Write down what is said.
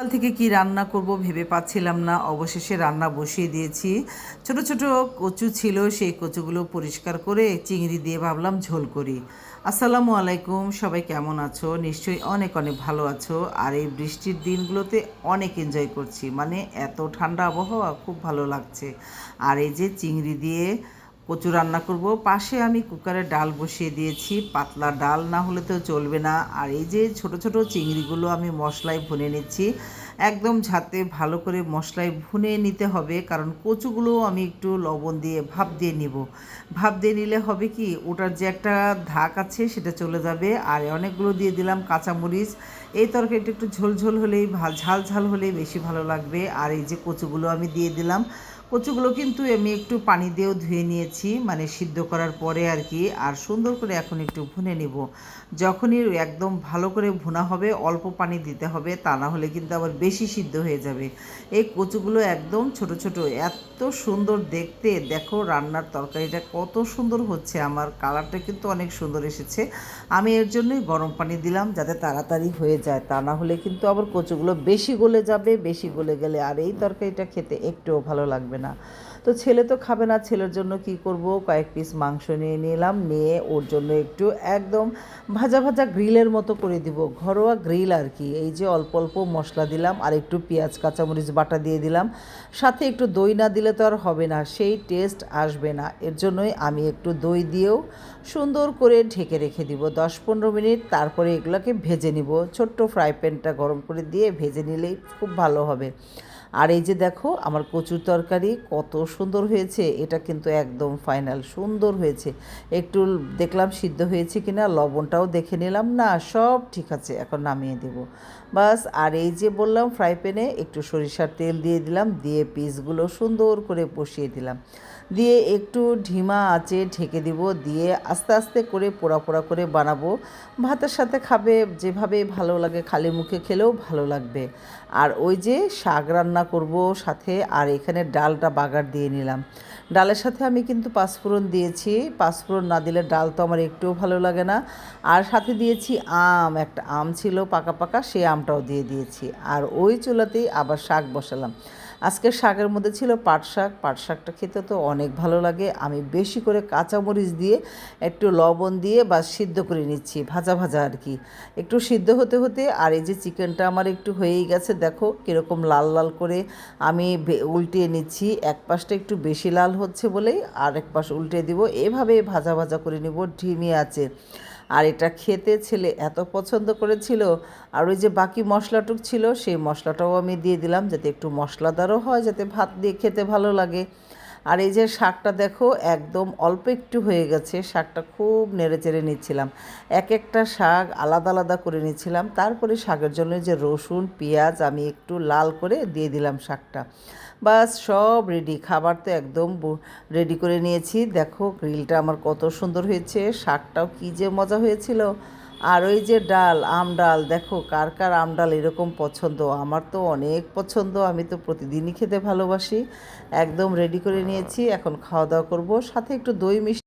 সকাল থেকে কি রান্না করব ভেবে পাচ্ছিলাম না। অবশেষে রান্না বসিয়ে দিয়েছি। ছোট ছোট কচু ছিল, সেই কচুগুলো পরিষ্কার করে চিংড়ি দিয়ে ভাবলাম ঝোল করি। আসসালামু আলাইকুম, সবাই কেমন আছো? নিশ্চয়ই অনেক অনেক ভালো আছো। আর এই বৃষ্টির দিনগুলোতে অনেক এনজয় করছি। মানে এত ঠান্ডা আবহাওয়া, খুব ভালো লাগছে। আর এই যে চিংড়ি দিয়ে কচু রান্না করব। পাশে আমি কুকারে ডাল বসিয়ে দিয়েছি। পাতলা ডাল না হলে তো চলবে না। আর এই যে ছোট ছোট চিংড়িগুলো আমি মশলায় ভুনে নিচ্ছি। একদম ঝাতে ভালো করে মশলায় ভুনে নিতে হবে। কারণ কচুগুলো আমি একটু লবণ দিয়ে, ভাপ দিয়ে নিব। ভাপ দিয়ে নিলে হবে কি, ওটার যে একটা ধাক আছে সেটা চলে যাবে। আর অনেকগুলো দিয়ে দিলাম কাঁচামরিচ। এই তরকারিটা একটু ঝোল ঝোল হলেই ঝাল ঝাল হলেই বেশি ভালো লাগবে। আর এই যে কচুগুলো আমি দিয়ে দিলাম কচুগুলো কিন্তু আমি একটু পানি দিয়েও ধুয়ে নিয়েছি মানে সিদ্ধ করার পরে আর কি। আর সুন্দর করে এখন একটু ভুনে নিব। যখনই একদম ভালো করে ভুনা হবে, অল্প পানি দিতে হবে, তা না হলে কিন্তু আবার বেশি সিদ্ধ হয়ে যাবে। এই কচুগুলো একদম ছোট ছোট, এত সুন্দর দেখতে। দেখো রান্নার তরকারিটা কত সুন্দর হচ্ছে। আমার কালারটা কিন্তু অনেক সুন্দর এসেছে। আমি এর জন্যই গরম পানি দিলাম যাতে তাড়াতাড়ি হয়ে যায়। তা না হলে কিন্তু আবার কচুগুলো বেশি গলে যাবে, বেশি গলে গেলে আর এই তরকারিটা খেতে একটুও ভালো লাগবে না। তো ছেলে তো খাবে না, ছেলের জন্য কি করব? কয়েক পিস মাংস নিয়ে নিলাম, নিয়ে ওর জন্য একটু একদম ভাজা ভাজা গ্রিলের মতো করে দিব। ঘরোয়া গ্রিল আর কি। এই যে অল্প অল্প মশলা দিলাম আর একটু পেঁয়াজ, কাঁচামরিচ বাটা দিয়ে দিলাম। সাথে একটু দই না দিলে তো আর হবে না, সেই টেস্ট আসবে না। এর জন্যই আমি একটু দই দিয়েও সুন্দর করে ঢেকে রেখে দিব। দশ পনেরো মিনিট তারপরে এগুলোকে ভেজে নিব। ছোট্ট ফ্রাই প্যানটা গরম করে দিয়ে ভেজে নিলেই খুব ভালো হবে। আর এই যে দেখো, আমার কচুর তরকারি কত সুন্দর হয়েছে, এটা কিন্তু একদম ফাইনাল সুন্দর হয়েছে। একটু দেখলাম সিদ্ধ হয়েছে কিনা, লবণটাও দেখে নিলাম, না, সব ঠিক আছে, এখন নামিয়ে দেব। বাস, আর এই যে বললাম ফ্রাই প্যানে একটু সরিষার তেল দিয়ে দিলাম, দিয়ে পিসগুলো সুন্দর করে বসিয়ে দিলাম। দিয়ে একটু ঢিমা আঁচে ঢেকে দিব, দিয়ে আস্তে আস্তে করে পোড়া পোড়া করে বানাবো। ভাতের সাথে খাবে, যেভাবে ভালো লাগে, খালি মুখে খেলেও ভালো লাগবে। আর ওই যে শাক রান্না করব সাথে, আর এখানে ডালটা বাগার দিয়ে নিলাম। ডালের সাথে আমি কিন্তু পাঁচফোড়ন দিয়েছি। পাঁচফোড়ন না দিলে ডাল তো আমার একটুও ভালো লাগে না। আর সাথে দিয়েছি আম, একটা আম ছিল পাকা পাকা সেই আমটাও দিয়ে দিয়েছি। আর ওই চুলাতেই আবার শাক বসালাম। আজকে শাকের মধ্যে ছিল পাট শাক। পাট শাকটা খেতে তো অনেক ভালো লাগে। আমি বেশি করে কাঁচামরিচ দিয়ে একটু লবণ দিয়ে বা সিদ্ধ করে নিচ্ছি, ভাজা ভাজা আর কি। একটু সিদ্ধ হতে হতে আর এই যে চিকেনটা আমার একটু হয়েই গেছে, দেখো কীরকম লাল লাল করে আমি উল্টিয়ে নিচ্ছি। এক পাশটা একটু বেশি লাল হচ্ছে বলেই আর এক পাশ উল্টে দিব। এভাবে ভাজা ভাজা করে নিব, ঢিমি আছে। আর এটা খেতে ছেলে এত পছন্দ করেছিল। আর ওই যে বাকি মশলাটুক ছিল, সেই মশলাটাও আমি দিয়ে দিলাম যাতে একটু মশলাদারও হয়, যাতে ভাত দিয়ে খেতে ভালো লাগে। আর এই যে শাকটা দেখো, একদম অল্প একটু হয়ে গেছে, শাকটা খুব নেড়ে চেড়ে নিচ্ছিলাম। এক একটা শাক আলাদা আলাদা করে নিচ্ছিলাম, তারপরে শাকের জন্য যে রসুন, পেঁয়াজ আমি একটু লাল করে দিয়ে দিলাম শাকটা। বাস সব রেডি খাবার তো একদম রেডি করে নিয়েছি। দেখো গ্রিলটা আমার কত সুন্দর হয়েছে, শাকটাও কী যে মজা হয়েছিল। আর ওই যে ডাল, আম ডাল, দেখো কার কার আম ডাল এরকম পছন্দ? আমার তো অনেক পছন্দ, আমি তো প্রতিদিনই খেতে ভালোবাসি। একদম রেডি করে নিয়েছি, এখন খাওয়া দাওয়া করব, সাথে একটু দই মিষ্টি